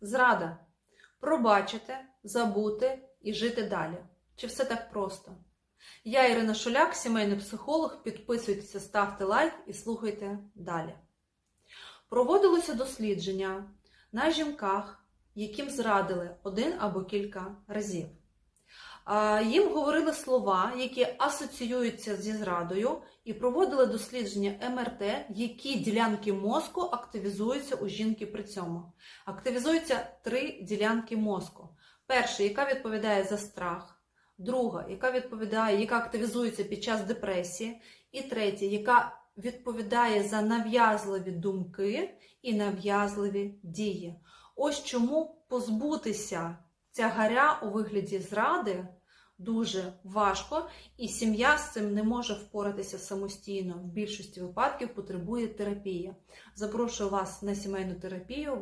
Зрада. Пробачити, забути і жити далі. Чи все так просто? Я Ірина Шуляк, сімейний психолог. Підписуйтеся, ставте лайк і слухайте далі. Проводилося дослідження на жінках, яким зрадили один або кілька разів. Їм говорили слова, які асоціюються зі зрадою, і проводили дослідження МРТ, які ділянки мозку активізуються у жінки при цьому. Активізуються три ділянки мозку. Перша, яка відповідає за страх, друга, яка відповідає, яка активізується під час депресії, і третя, яка відповідає за нав'язливі думки і нав'язливі дії. Ось чому позбутися тягаря у вигляді зради дуже важко, і сім'я з цим не може впоратися самостійно. В більшості випадків потребує терапії. Запрошую вас на сімейну терапію.